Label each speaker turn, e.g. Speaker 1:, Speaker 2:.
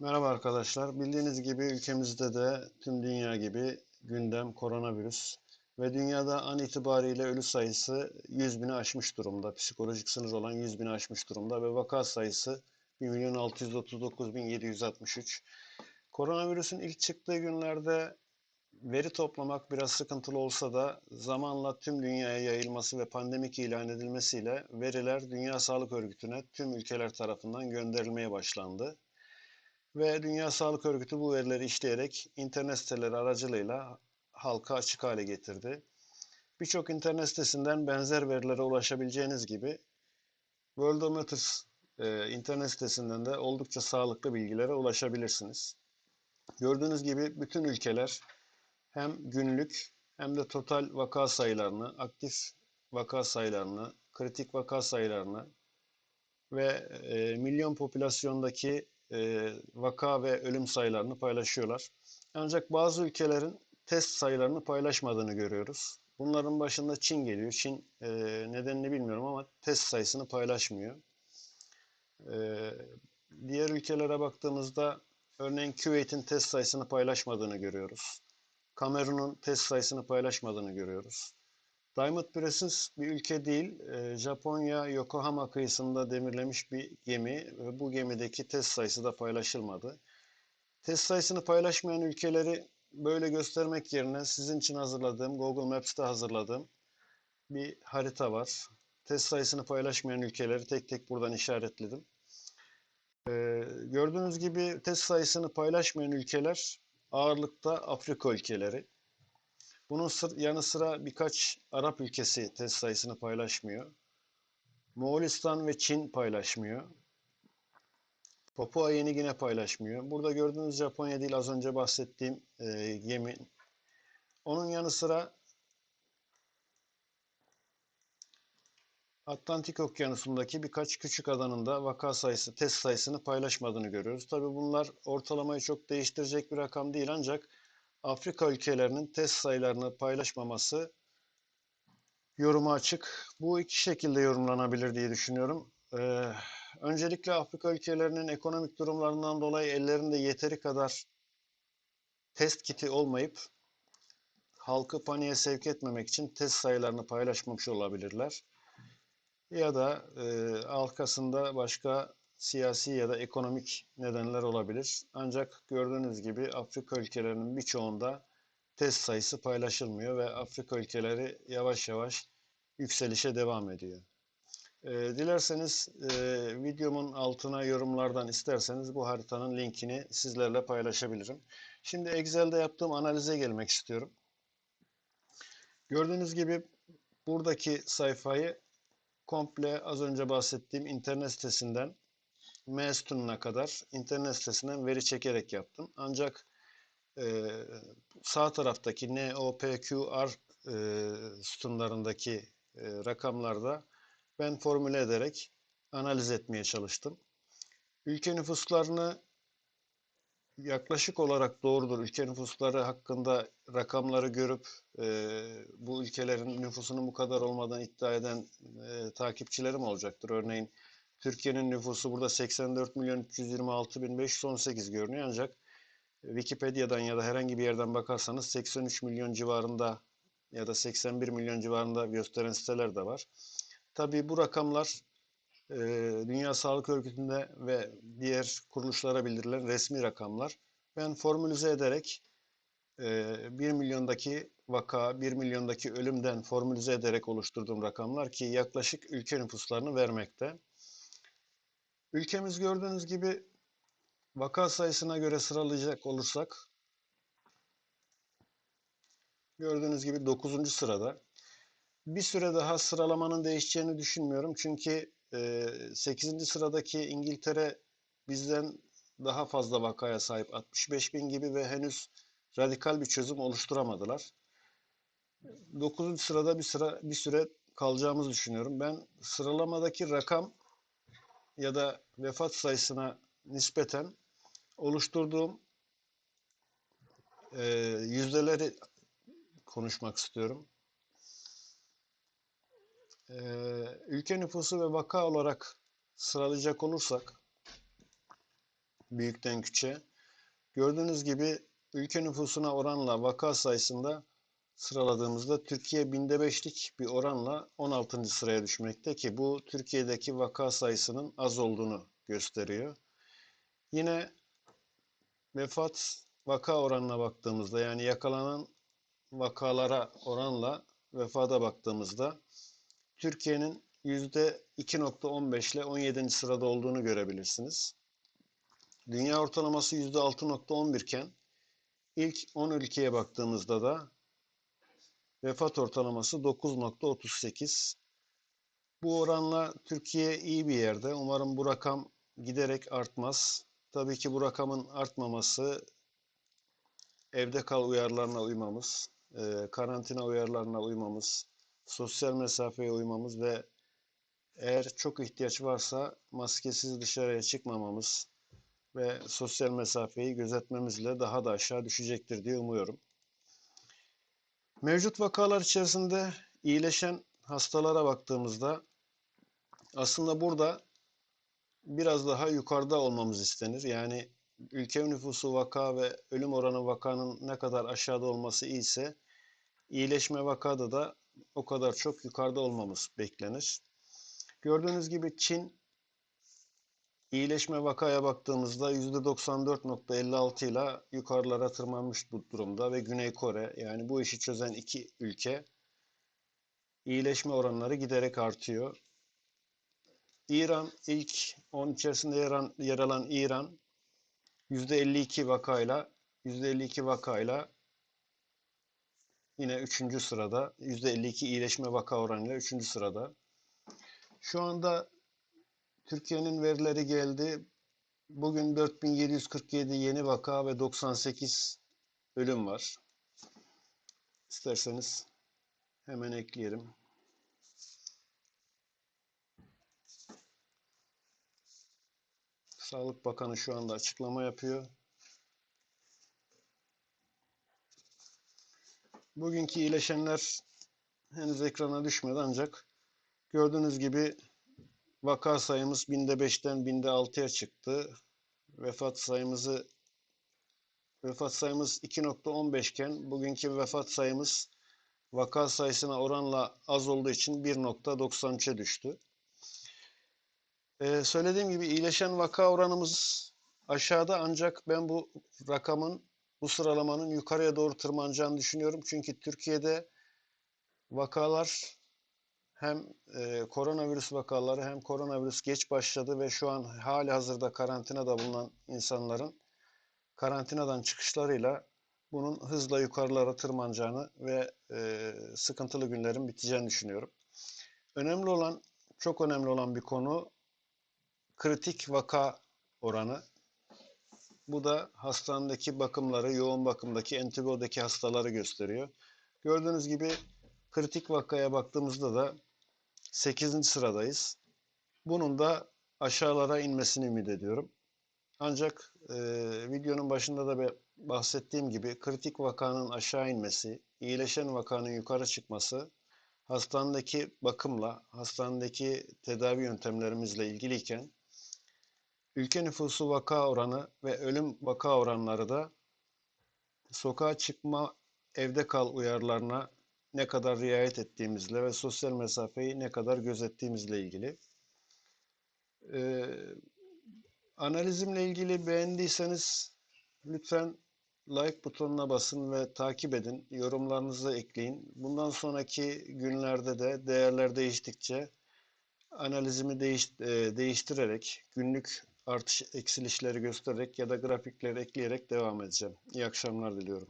Speaker 1: Merhaba arkadaşlar. Bildiğiniz gibi ülkemizde de tüm dünya gibi gündem koronavirüs ve dünyada an itibariyle ölü sayısı 100 bini aşmış durumda. Psikolojik sınır olan 100 bini aşmış durumda ve vaka sayısı 1.639.763. Koronavirüsün ilk çıktığı günlerde veri toplamak biraz sıkıntılı olsa da zamanla tüm dünyaya yayılması ve pandemik ilan edilmesiyle veriler Dünya Sağlık Örgütü'ne tüm ülkeler tarafından gönderilmeye başlandı. Ve Dünya Sağlık Örgütü bu verileri işleyerek internet siteleri aracılığıyla halka açık hale getirdi. Birçok internet sitesinden benzer verilere ulaşabileceğiniz gibi Worldometers e, internet sitesinden de oldukça sağlıklı bilgilere ulaşabilirsiniz. Gördüğünüz gibi bütün ülkeler hem günlük hem de total vaka sayılarını, aktif vaka sayılarını, kritik vaka sayılarını ve e, milyon popülasyondaki e, vaka ve ölüm sayılarını paylaşıyorlar. Ancak bazı ülkelerin test sayılarını paylaşmadığını görüyoruz. Bunların başında Çin geliyor. Çin e, nedenini bilmiyorum ama test sayısını paylaşmıyor. E, diğer ülkelere baktığımızda örneğin Küveyt'in test sayısını paylaşmadığını görüyoruz. Kamerun'un test sayısını paylaşmadığını görüyoruz. Diamond Princess bir ülke değil, e, Japonya Yokohama kıyısında demirlemiş bir gemi ve bu gemideki test sayısı da paylaşılmadı. Test sayısını paylaşmayan ülkeleri böyle göstermek yerine sizin için hazırladığım, Google Maps'te hazırladığım bir harita var. Test sayısını paylaşmayan ülkeleri tek tek buradan işaretledim. Ee, gördüğünüz gibi test sayısını paylaşmayan ülkeler ağırlıkta Afrika ülkeleri. Bunun yanı sıra birkaç Arap ülkesi test sayısını paylaşmıyor. Moğolistan ve Çin paylaşmıyor. Papua Yeni Gine paylaşmıyor. Burada gördüğünüz Japonya değil az önce bahsettiğim e, gemi. Onun yanı sıra Atlantik Okyanusu'ndaki birkaç küçük adanın da vaka sayısı, test sayısını paylaşmadığını görüyoruz. Tabii bunlar ortalamayı çok değiştirecek bir rakam değil ancak Afrika ülkelerinin test sayılarını paylaşmaması yoruma açık. Bu iki şekilde yorumlanabilir diye düşünüyorum. Ee, öncelikle Afrika ülkelerinin ekonomik durumlarından dolayı ellerinde yeteri kadar test kiti olmayıp halkı paniğe sevk etmemek için test sayılarını paylaşmamış olabilirler. Ya da e, arkasında başka siyasi ya da ekonomik nedenler olabilir. Ancak gördüğünüz gibi Afrika ülkelerinin birçoğunda test sayısı paylaşılmıyor ve Afrika ülkeleri yavaş yavaş yükselişe devam ediyor. E, dilerseniz e, videomun altına yorumlardan isterseniz bu haritanın linkini sizlerle paylaşabilirim. Şimdi Excel'de yaptığım analize gelmek istiyorum. Gördüğünüz gibi buradaki sayfayı komple az önce bahsettiğim internet sitesinden M sütununa kadar internet sitesinden veri çekerek yaptım. Ancak e, sağ taraftaki N, O, P, Q, R e, sütunlarındaki e, rakamlarda ben formüle ederek analiz etmeye çalıştım. Ülke nüfuslarını yaklaşık olarak doğrudur. Ülke nüfusları hakkında rakamları görüp e, bu ülkelerin nüfusunun bu kadar olmadan iddia eden e, takipçilerim olacaktır. Örneğin Türkiye'nin nüfusu burada 84 milyon 326 bin 518 görünüyor ancak Wikipedia'dan ya da herhangi bir yerden bakarsanız 83 milyon civarında ya da 81 milyon civarında gösteren siteler de var. Tabii bu rakamlar e, Dünya Sağlık Örgütü'nde ve diğer kuruluşlara bildirilen resmi rakamlar. Ben formülize ederek e, 1 milyondaki vaka, 1 milyondaki ölümden formülize ederek oluşturduğum rakamlar ki yaklaşık ülke nüfuslarını vermekte. Ülkemiz gördüğünüz gibi vaka sayısına göre sıralayacak olursak gördüğünüz gibi 9. sırada. Bir süre daha sıralamanın değişeceğini düşünmüyorum. Çünkü 8. sıradaki İngiltere bizden daha fazla vakaya sahip 65 bin gibi ve henüz radikal bir çözüm oluşturamadılar. 9. sırada bir sıra bir süre kalacağımızı düşünüyorum. Ben sıralamadaki rakam ya da vefat sayısına nispeten oluşturduğum e, yüzdeleri konuşmak istiyorum. E, ülke nüfusu ve vaka olarak sıralayacak olursak büyükten küçüğe. Gördüğünüz gibi ülke nüfusuna oranla vaka sayısında sıraladığımızda Türkiye binde beşlik bir oranla 16. sıraya düşmekte ki bu Türkiye'deki vaka sayısının az olduğunu gösteriyor. Yine vefat vaka oranına baktığımızda yani yakalanan vakalara oranla vefata baktığımızda Türkiye'nin %2.15 ile 17. sırada olduğunu görebilirsiniz. Dünya ortalaması %6.11 iken ilk 10 ülkeye baktığımızda da vefat ortalaması 9.38. Bu oranla Türkiye iyi bir yerde. Umarım bu rakam giderek artmaz. Tabii ki bu rakamın artmaması evde kal uyarılarına uymamız, e, karantina uyarılarına uymamız, sosyal mesafeye uymamız ve eğer çok ihtiyaç varsa maskesiz dışarıya çıkmamamız ve sosyal mesafeyi gözetmemizle daha da aşağı düşecektir diye umuyorum. Mevcut vakalar içerisinde iyileşen hastalara baktığımızda aslında burada biraz daha yukarıda olmamız istenir. Yani ülke nüfusu vaka ve ölüm oranı vakanın ne kadar aşağıda olması iyiyse iyileşme vakada da o kadar çok yukarıda olmamız beklenir. Gördüğünüz gibi Çin iyileşme vakaya baktığımızda %94.56 ile yukarılara tırmanmış bu durumda ve Güney Kore yani bu işi çözen iki ülke iyileşme oranları giderek artıyor. İran ilk 10 içerisinde yer alan, yer alan İran %52 vakayla %52 vakayla yine 3. sırada %52 iyileşme vaka oranıyla 3. sırada. Şu anda Türkiye'nin verileri geldi. Bugün 4747 yeni vaka ve 98 ölüm var. İsterseniz hemen ekleyelim. Sağlık Bakanı şu anda açıklama yapıyor. Bugünkü iyileşenler henüz ekrana düşmedi ancak gördüğünüz gibi vaka sayımız binde beşten binde altıya çıktı. Vefat sayımızı vefat sayımız 2.15 iken bugünkü vefat sayımız vaka sayısına oranla az olduğu için 1.93'e düştü. Ee, söylediğim gibi iyileşen vaka oranımız aşağıda ancak ben bu rakamın, bu sıralamanın yukarıya doğru tırmanacağını düşünüyorum. Çünkü Türkiye'de vakalar hem e, koronavirüs vakaları hem koronavirüs geç başladı ve şu an hali hazırda karantinada bulunan insanların karantinadan çıkışlarıyla bunun hızla yukarılara tırmanacağını ve e, sıkıntılı günlerin biteceğini düşünüyorum. Önemli olan, çok önemli olan bir konu kritik vaka oranı. Bu da hastanedeki bakımları, yoğun bakımdaki entübodaki hastaları gösteriyor. Gördüğünüz gibi kritik vakaya baktığımızda da 8. sıradayız. Bunun da aşağılara inmesini ümit ediyorum. Ancak e, videonun başında da bahsettiğim gibi kritik vakanın aşağı inmesi, iyileşen vakanın yukarı çıkması hastanedeki bakımla, hastanedeki tedavi yöntemlerimizle ilgiliyken ülke nüfusu vaka oranı ve ölüm vaka oranları da sokağa çıkma, evde kal uyarılarına ne kadar riayet ettiğimizle ve sosyal mesafeyi ne kadar gözettiğimizle ilgili. Ee, analizimle ilgili beğendiyseniz lütfen like butonuna basın ve takip edin. Yorumlarınızı ekleyin. Bundan sonraki günlerde de değerler değiştikçe analizimi değiş, e, değiştirerek günlük artış eksilişleri göstererek ya da grafikleri ekleyerek devam edeceğim. İyi akşamlar diliyorum.